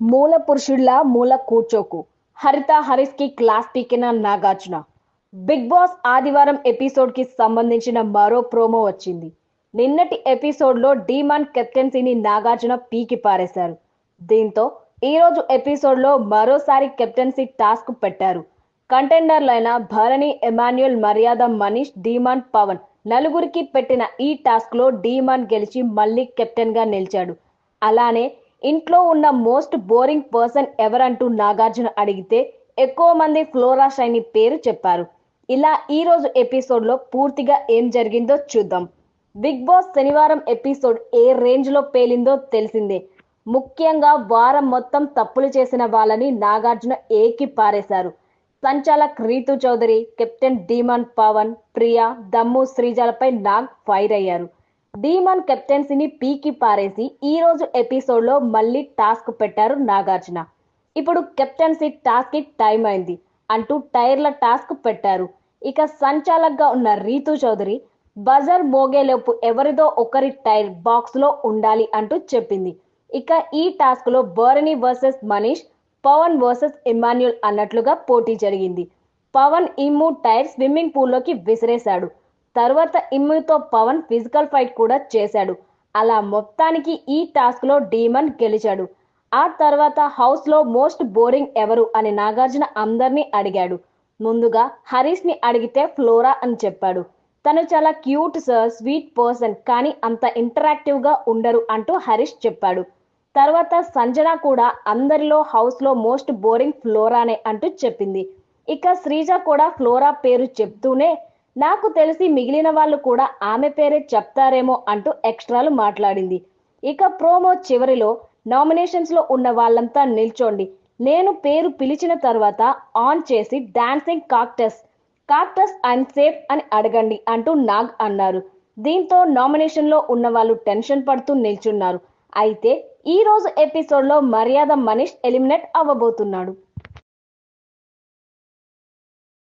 మూల పురుషుల్లా మూల కూర్చోకు. హరిత హరీష్కి క్లాస్ పీకిన నాగార్జున. బిగ్ బాస్ ఆదివారం ఎపిసోడ్కి సంబంధించిన మరో ప్రోమో వచ్చింది. నిన్నటి ఎపిసోడ్లో డీమాన్ కెప్టెన్సీని నాగార్జున పీకి పారేశారు. దీంతో ఈ రోజు ఎపిసోడ్లో మరోసారి కెప్టెన్సీ టాస్క్ పెట్టారు. కంటెండర్లైన భరణి ఎమాన్యుయల్ మర్యాద మనీష్ డీమాన్ పవన్ నలుగురికి పెట్టిన ఈ టాస్క్లో డీమాన్ గెలిచి మళ్ళీ కెప్టెన్గా నిలిచాడు. అలానే ఇంట్లో ఉన్న మోస్ట్ బోరింగ్ పర్సన్ ఎవరంటూ నాగార్జున అడిగితే ఎక్కువ మంది ఫ్లోరా షైని పేరు చెప్పారు. ఇలా ఈ రోజు ఎపిసోడ్లో పూర్తిగా ఏం జరిగిందో చూద్దాం. బిగ్ బాస్ శనివారం ఎపిసోడ్ ఏ రేంజ్లో పేలిందో తెలిసిందే. ముఖ్యంగా వారం మొత్తం తప్పులు చేసిన వాళ్ళని నాగార్జున ఏకి పారేశారు. సంచాలక్ రీతు చౌదరి కెప్టెన్ డీమాన్ పవన్ ప్రియా దమ్ము శ్రీజలపై నాగ్ ఫైర్ అయ్యారు. డీమన్ కెప్టెన్సీని పీకి పారేసి ఈ రోజు ఎపిసోడ్లో మళ్ళీ టాస్క్ పెట్టారు నాగార్జున. ఇప్పుడు కెప్టెన్సీ టాస్క్కి టైం అయింది. అంటూ టైర్ల టాస్క్ పెట్టారు. ఇక సంచాలక్గా ఉన్న రీతు చౌదరి బజర్ మోగేలోపు ఎవరిదో ఒకరి టైర్ బాక్స్లో ఉండాలి అంటూ చెప్పింది. ఇక ఈ టాస్క్లో బోరణి versus Manish Pavan versus Emmanuel అన్నట్లుగా పోటీ జరిగింది. పవన్ ఇమ్ము టైర్ స్విమ్మింగ్ పూల్లోకి విసిరేశాడు. తర్వాత ఇమ్ముతో పవన్ ఫిజికల్ ఫైట్ కూడా చేశాడు. అలా మొత్తానికి ఈ టాస్క్లో డీమన్ గెలిచాడు. ఆ తర్వాత హౌస్లో మోస్ట్ బోరింగ్ ఎవరు అని నాగార్జున అందరినీ అడిగాడు. ముందుగా హరీష్ని అడిగితే ఫ్లోరా అని చెప్పాడు. తను చాలా క్యూట్ సార్ స్వీట్ పర్సన్ కానీ అంత ఇంటరాక్టివ్గా ఉండరు అంటూ హరీష్ చెప్పాడు. తర్వాత సంజన కూడా అందరిలో హౌస్లో మోస్ట్ బోరింగ్ ఫ్లోరానే అంటూ చెప్పింది. ఇక శ్రీజ కూడా ఫ్లోరా పేరు చెప్తూనే నాకు తెలిసి మిగిలిన వాళ్ళు కూడా ఆమె పేరే చెప్తారేమో అంటూ ఎక్స్ట్రాలు మాట్లాడింది. ఇక ప్రోమో చివరిలో నామినేషన్స్లో ఉన్న వాళ్ళంతా నిల్చోండి. నేను పేరు పిలిచిన తర్వాత ఆన్ చేసి dancing cactus. Cactus and safe అని అడగండి అంటూ నాగ్ అన్నారు. దీంతో నామినేషన్లో ఉన్న వాళ్ళు టెన్షన్ పడుతూ నిల్చున్నారు. అయితే ఈ రోజు ఎపిసోడ్లో మర్యాద మనీష్ ఎలిమినేట్ అవ్వబోతున్నాడు.